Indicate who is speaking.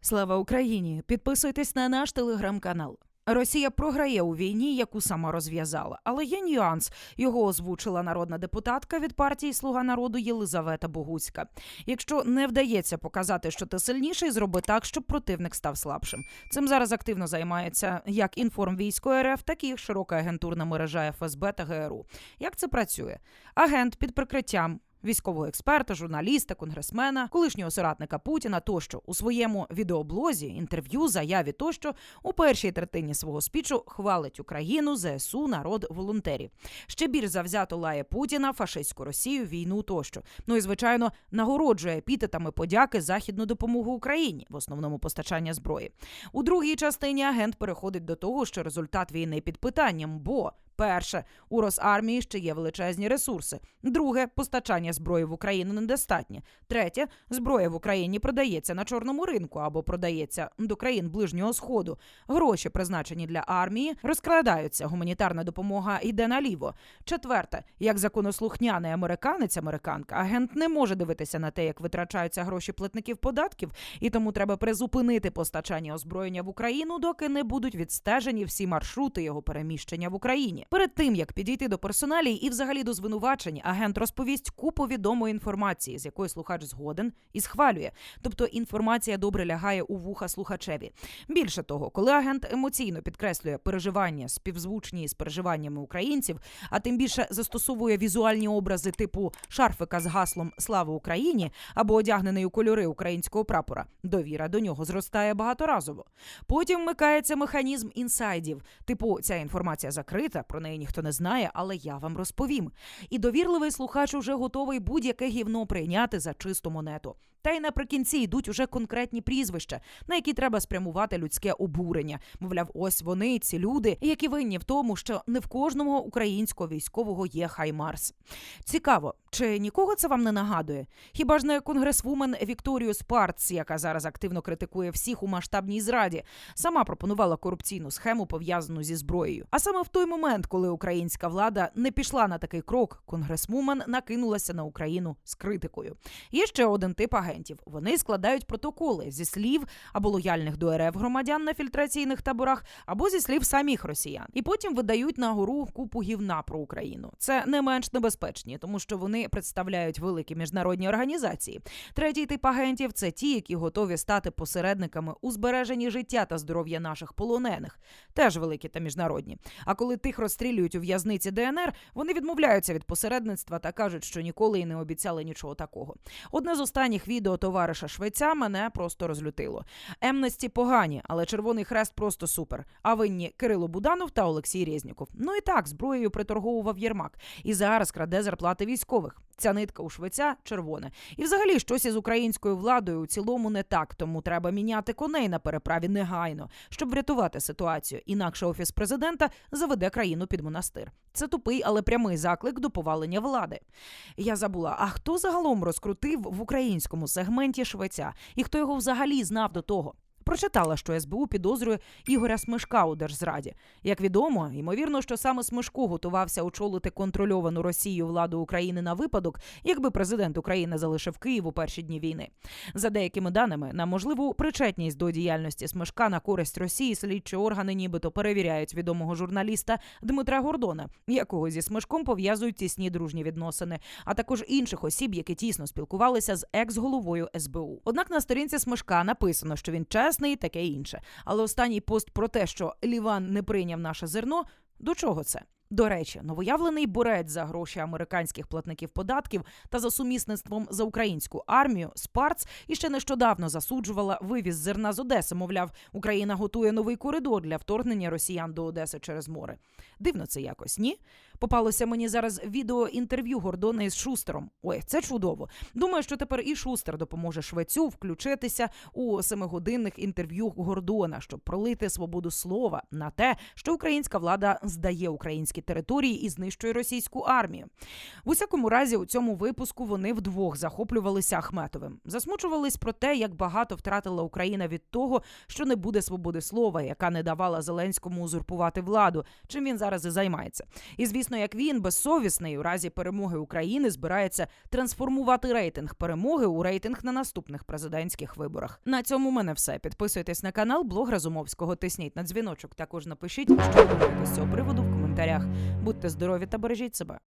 Speaker 1: Слава Україні! Підписуйтесь на наш телеграм-канал. Росія програє у війні, яку сама розв'язала. Але є нюанс. Його озвучила народна депутатка від партії Слуга народу Єлизавета Богуцька. Якщо не вдається показати, що ти сильніший, зроби так, щоб противник став слабшим. Цим зараз активно займається як інформвійсько РФ, так і широка агентурна мережа ФСБ та ГРУ. Як це працює? Агент під прикриттям. Військового експерта, журналіста, конгресмена, колишнього соратника Путіна тощо у своєму відеоблозі, інтерв'ю, заяві тощо у першій третині свого спічу хвалить Україну, ЗСУ, народ, волонтерів. Ще більш завзято лає Путіна, фашистську Росію, війну тощо. Ну і звичайно нагороджує епітетами подяки західну допомогу Україні, в основному постачання зброї. У другій частині агент переходить до того, що результат війни під питанням, бо Перше, у Росармії ще є величезні ресурси. Друге, постачання зброї в Україну недостатнє. Третє, зброя в Україні продається на чорному ринку або продається до країн ближнього сходу. Гроші, призначені для армії, розкрадаються. Гуманітарна допомога йде наліво. Четверте, як законослухняний американець, американка, агент не може дивитися на те, як витрачаються гроші платників податків, і тому треба призупинити постачання озброєння в Україну, доки не будуть відстежені всі маршрути його переміщення в Україні. Перед тим як підійти до персоналій і взагалі до звинувачень, агент розповість купу відомої інформації, з якої слухач згоден і схвалює. Тобто інформація добре лягає у вуха слухачеві. Більше того, коли агент емоційно підкреслює переживання, співзвучні з переживаннями українців, а тим більше застосовує візуальні образи типу шарфика з гаслом Слава Україні або одягнений у кольори українського прапора, довіра до нього зростає багаторазово. Потім вмикається механізм інсайдів, типу ця інформація закрита, про неї ніхто не знає, але я вам розповім. І довірливий слухач уже готовий будь-яке гівно прийняти за чисту монету. Та й наприкінці йдуть уже конкретні прізвища, на які треба спрямувати людське обурення. Мовляв, ось вони, ці люди, які винні в тому, що не в кожного українського військового є Хаймарс. Цікаво, чи нікого це вам не нагадує? Хіба ж не конгресвумен Вікторію Спарц, яка зараз активно критикує всіх у масштабній зраді, сама пропонувала корупційну схему пов'язану зі зброєю. А саме в той момент, коли українська влада не пішла на такий крок, конгресвумен накинулася на Україну з критикою. Є ще один тип агентів. Вони складають протоколи зі слів або лояльних до РФ громадян на фільтраційних таборах, або зі слів самих росіян, і потім видають на гору купу гівна про Україну. Це не менш небезпечні, тому що вони представляють великі міжнародні організації. Третій тип агентів це ті, які готові стати посередниками у збереженні життя та здоров'я наших полонених, теж великі та міжнародні. А коли тих розстрілюють у в'язниці ДНР, вони відмовляються від посередництва та кажуть, що ніколи і не обіцяли нічого такого. Одне з останніх відео товариша Швеця мене просто розлютило. Емності погані, але Червоний Хрест просто супер. А винні Кирило Буданов та Олексій Резніков. Ну і так, зброєю приторговував Єрмак. І зараз краде зарплати військових. Ця нитка у швеця червона. І взагалі щось із українською владою у цілому не так, тому треба міняти коней на переправі негайно, щоб врятувати ситуацію. Інакше офіс президента заведе країну під монастир. Це тупий, але прямий заклик до повалення влади. Я забула, а хто загалом розкрутив в українському сегменті швеця, і хто його взагалі знав до того? Прочитала, що СБУ підозрює Ігоря Смешка у держзраді. Як відомо, ймовірно, що саме Смешко готувався очолити контрольовану Росією владу України на випадок, якби президент України залишив Київ у перші дні війни. За деякими даними, на можливу причетність до діяльності Смешка на користь Росії слідчі органи нібито перевіряють відомого журналіста Дмитра Гордона, якого зі Смешком пов'язують тісні дружні відносини, а також інших осіб, які тісно спілкувалися з екс-головою СБУ. Однак на сторінці Смешка написано, що він чесний і таке інше. Але останній пост про те, що Ліван не прийняв наше зерно, до чого це? До речі, новоявлений борець за гроші американських платників податків та за сумісництвом за українську армію Спарц іще нещодавно засуджувала вивіз зерна з Одеси. Мовляв, Україна готує новий коридор для вторгнення росіян до Одеси через море. Дивно це якось, ні? Попалося мені зараз відео інтерв'ю Гордона із Шустером. Ой, це чудово. Думаю, що тепер і Шустер допоможе Швецю включитися у семигодинних інтерв'ю Гордона, щоб пролити свободу слова на те, що українська влада здає українські території і знищує російську армію. В усякому разі, у цьому випуску вони вдвох захоплювалися Ахметовим, засмучувались про те, як багато втратила Україна від того, що не буде свободи слова, яка не давала Зеленському узурпувати владу. Чим він зараз зараз і займається. І звісно, як він безсовісний у разі перемоги України збирається трансформувати рейтинг перемоги у рейтинг на наступних президентських виборах. На цьому в мене все. Підписуйтесь на канал Блог Разумовського. Тисніть на дзвіночок. Також напишіть, що думаєте з цього приводу в коментарях. Будьте здорові та бережіть себе.